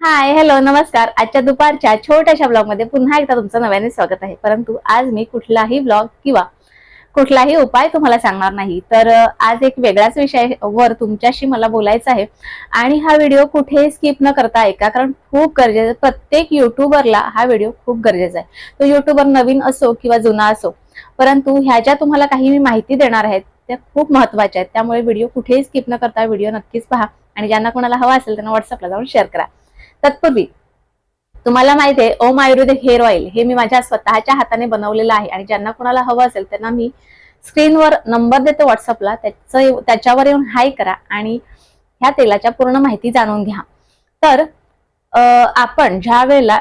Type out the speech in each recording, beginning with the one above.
Hi hello नमस्कार. आजच्या दुपारच्या छोट्याशा ब्लॉगमध्ये पुन्हा एकदा तुमचं नव्याने स्वागत आहे. परंतु आज मी कुठलाही ब्लॉग किंवा कुठलाही उपाय तुम्हाला सांगणार नाही. तर आज एक वेगळ्याच विषयावर तुमच्याशी मला बोलायचं आहे. आणि हा व्हिडिओ कुठेही स्किप न करता ऐका कारण खूप गरजेचं आहे. प्रत्येक युट्यूबरला हा व्हिडिओ खूप गरजेचा आहे. तो युट्यूबर नवीन असो किंवा जुना असो परंतु ह्या ज्या तुम्हाला काही मी माहिती देणार आहेत त्या खूप महत्त्वाच्या आहेत. त्यामुळे व्हिडिओ कुठेही स्किप न करता व्हिडिओ नक्कीच पहा. आणि ज्यांना कोणाला हवा असेल त्यांना व्हॉट्सअपला जाऊन शेअर करा. तत्पूर्वी तुम्हाला माहिती आहे ओम आयुर्वेदिक हेअर ऑइल हे मी माझ्या स्वतःच्या हाताने बनवलेलं आहे आणि ज्यांना कोणाला हवं असेल त्यांना मी स्क्रीनवर नंबर देतो व्हॉट्सअपला त्याचं त्याच्यावर येऊन हाय करा आणि ह्या तेलाच्या पूर्ण माहिती जाणून घ्या. तर आपण ज्या वेळेला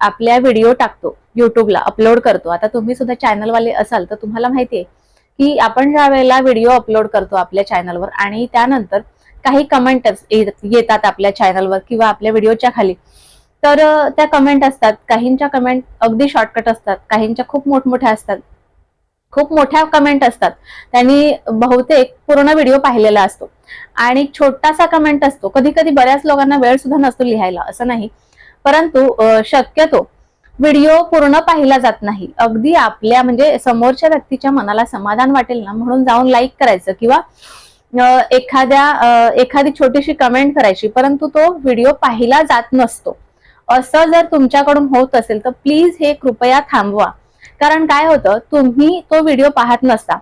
आपल्या व्हिडिओ टाकतो युट्यूबला अपलोड करतो आता तुम्ही सुद्धा चॅनलवाले असाल तर तुम्हाला माहिती आहे की आपण ज्या वेळेला व्हिडिओ अपलोड करतो आपल्या चॅनलवर आणि त्यानंतर काही कमेंट येतात आपल्या चॅनलवर किंवा आपल्या व्हिडिओच्या खाली. तर त्या कमेंट असतात. काहींच्या कमेंट अगदी शॉर्टकट असतात. काहींच्या खूप मोठमोठ्या असतात. खूप मोठ्या कमेंट असतात. त्यांनी बहुतेक पूर्ण व्हिडिओ पाहिलेला असतो. आणि छोटासा कमेंट असतो. कधी कधी बऱ्याच लोकांना वेळ सुद्धा नसतो लिहायला असं नाही. परंतु शक्यतो व्हिडिओ पूर्ण पाहिला जात नाही. अगदी आपल्या म्हणजे समोरच्या व्यक्तीच्या मनाला समाधान वाटेल ना म्हणून जाऊन लाईक करायचं किंवा एखाद्या एखादी छोटीशी कमेंट करायची परंतु तो व्हिडिओ पाहिला जात नसतो. असं जर तुमच्याकडून होत असेल तर प्लीज हे कृपया थांबवा. कारण काय होतं तुम्ही तो व्हिडिओ पाहत नसता.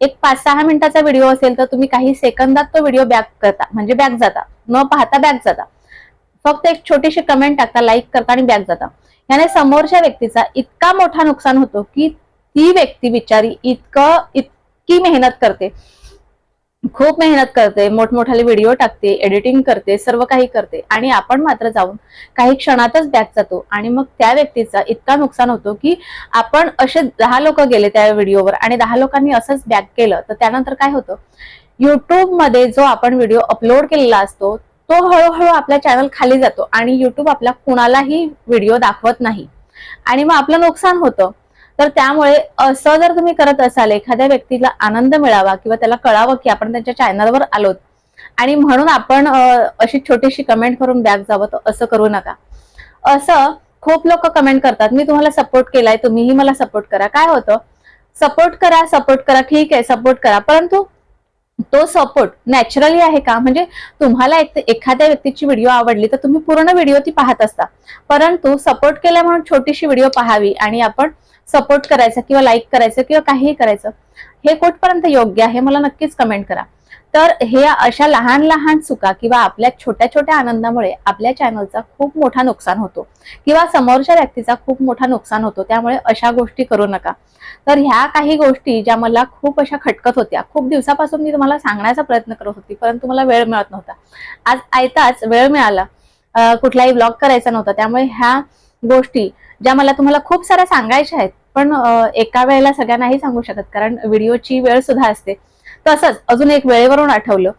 एक पाच सहा मिनिटाचा व्हिडिओ असेल तर तुम्ही काही सेकंदात तो व्हिडिओ बॅक करता. म्हणजे बॅक जाता. न पाहता बॅक जाता. फक्त एक छोटीशी कमेंट टाकता लाईक करता आणि बॅक जाता. याने समोरच्या व्यक्तीचा इतका मोठा नुकसान होतो की ती व्यक्ती बिचारी इतकं इतकी मेहनत करते. खूप मेहनत करते मोठमोठाले व्हिडिओ टाकते एडिटिंग करते सर्व काही करते. आणि आपण मात्र जाऊन काही क्षणातच बॅक जातो. आणि मग त्या व्यक्तीचा इतका नुकसान होतो की आपण असे दहा लोक गेले त्या व्हिडिओवर आणि दहा लोकांनी असंच बॅक केलं. तर त्यानंतर काय होतं? युट्यूबमध्ये जो आपण व्हिडिओ अपलोड केलेला असतो तो हळूहळू आपला चॅनल खाली जातो. आणि युट्यूब आपला कुणालाही व्हिडिओ दाखवत नाही. आणि मग आपलं नुकसान होतं. तर त्यामुळे असं जर तुम्ही करत असाल एखाद्या व्यक्तीला आनंद मिळावा किंवा त्याला कळावं की आपण त्यांच्या चॅनलवर आलोत आणि म्हणून आपण अशी छोटीशी कमेंट करून बॅग जावं तर असं करू नका. असं खूप लोक कमेंट करतात मी तुम्हाला सपोर्ट केलाय तुम्हीही मला सपोर्ट करा. काय होतं? सपोर्ट करा सपोर्ट करा ठीक आहे सपोर्ट करा. परंतु तो सपोर्ट नॅचरली आहे का? म्हणजे तुम्हाला एक एखाद्या व्यक्तीची व्हिडिओ आवडली तर तुम्ही पूर्ण व्हिडिओ ती पाहत असता. परंतु सपोर्ट केल्या म्हणून छोटीशी व्हिडिओ पाहावी आणि आपण सपोर्ट करायचं किंवा लाईक करायचं किंवा काहीही करायचं हे कुठपर्यंत योग्य आहे? मला नक्कीच कमेंट करा. तर हे अशा लहान लहान चुका किंवा आपल्या छोट्या छोट्या आनंदामुळे आपल्या चॅनलचा खूप मोठा नुकसान होतो. किंवा समोरच्या व्यक्तीचा खूप मोठा नुकसान होतो. त्यामुळे अशा गोष्टी करू नका. तर ह्या काही गोष्टी ज्या मला खूप अशा खटकत होत्या. खूप दिवसापासून मी तुम्हाला सांगण्याचा प्रयत्न करत होती परंतु मला वेळ मिळत नव्हता. आज आयताच वेळ मिळाला. कुठलाही ब्लॉग करायचा नव्हता. त्यामुळे ह्या गोष्टी ज्या मला तुम्हाला खूप साऱ्या सांगायच्या आहेत पण एका वेळेला सगळ्यांनाही सांगू शकत कारण व्हिडिओची वेळ सुद्धा असते. तसंच अजून एक वेळेवरून आठवलं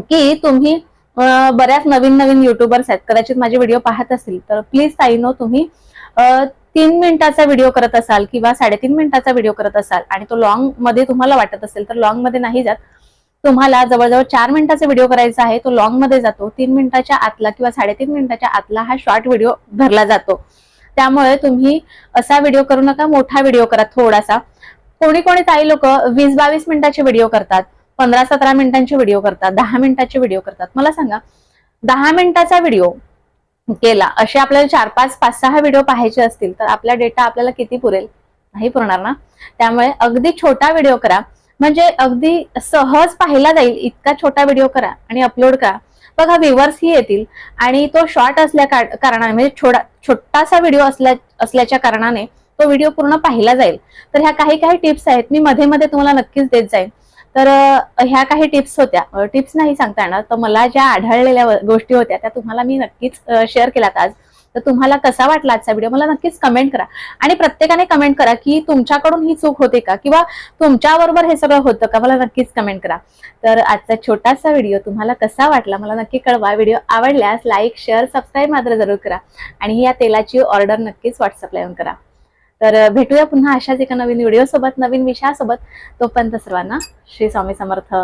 की तुम्ही बऱ्याच नवीन नवीन युट्यूबर्स आहेत. कदाचित माझे व्हिडिओ पाहत असतील तर प्लीज ताईनो तुम्ही तीन मिनिटाचा व्हिडिओ करत असाल किंवा साडेतीन मिनिटाचा व्हिडिओ करत असाल आणि तो लॉंगमध्ये तुम्हाला वाटत असेल तर लॉंगमध्ये नाही जात. तुम्हाला जवळजवळ चार मिनिटाचा व्हिडिओ करायचा आहे तो लॉंगमध्ये जातो. तीन मिनिटाच्या आतला किंवा साडेतीन मिनिटाच्या आतला हा शॉर्ट व्हिडिओ धरला जातो. त्यामुळे तुम्ही असा व्हिडिओ करू नका मोठा व्हिडिओ करा थोडासा. कोणी कोणी काही लोक वीस बावीस मिनिटाचे व्हिडिओ करतात पंधरा सतरा मिनिटांचे व्हिडिओ करतात दहा मिनिटाचे व्हिडिओ करतात. मला सांगा दहा मिनिटाचा व्हिडिओ केला असे आपल्याला चार पाच पाच सहा व्हिडिओ पाहायचे असतील तर आपला डेटा आपल्याला किती पुरेल? नाही पुरणार ना? त्यामुळे अगदी छोटा व्हिडिओ करा. म्हणजे अगदी सहज पाहिला जाईल इतका छोटा व्हिडिओ करा आणि अपलोड करा. बघा व्ह्युअर्स ही येतील आणि तो शॉर्ट असल्या कारणाने म्हणजे छोटा छोटासा व्हिडिओ असल्या असल्याच्या कारणाने तो व्हिडिओ पूर्ण पाहिला जाईल. तर ह्या काही काही टिप्स आहेत. मी मध्ये मध्ये तुम्हाला नक्कीच देत जाईन. तर ह्या काही टिप्स होत्या. टिप्स नाही सांगता येणार तर मला ज्या आढळलेल्या गोष्टी होत्या त्या तुम्हाला मी नक्कीच शेअर केल्यात आज. तर तुम्हाला कसा वाटला आजचा व्हिडिओ मला नक्कीच कमेंट करा. आणि प्रत्येकाने कमेंट करा की तुमच्याकडून ही चूक होते का? किंवा तुमच्याबरोबर हे सगळं होतं का? मला नक्कीच कमेंट करा. तर आजचा छोटासा व्हिडिओ तुम्हाला कसा वाटला? मला नक्की कळवा. व्हिडिओ आवडल्यास लाईक शेअर सबस्क्राईब मात्र जरूर करा. आणि या तेलाची ऑर्डर नक्कीच व्हॉट्सअपला येऊन करा. तर भेटूया पुन्हा अशाच एका नवीन व्हिडिओ सोबत नवीन विषयासोबत. तोपर्यंत सर्वांना श्री स्वामी समर्थ.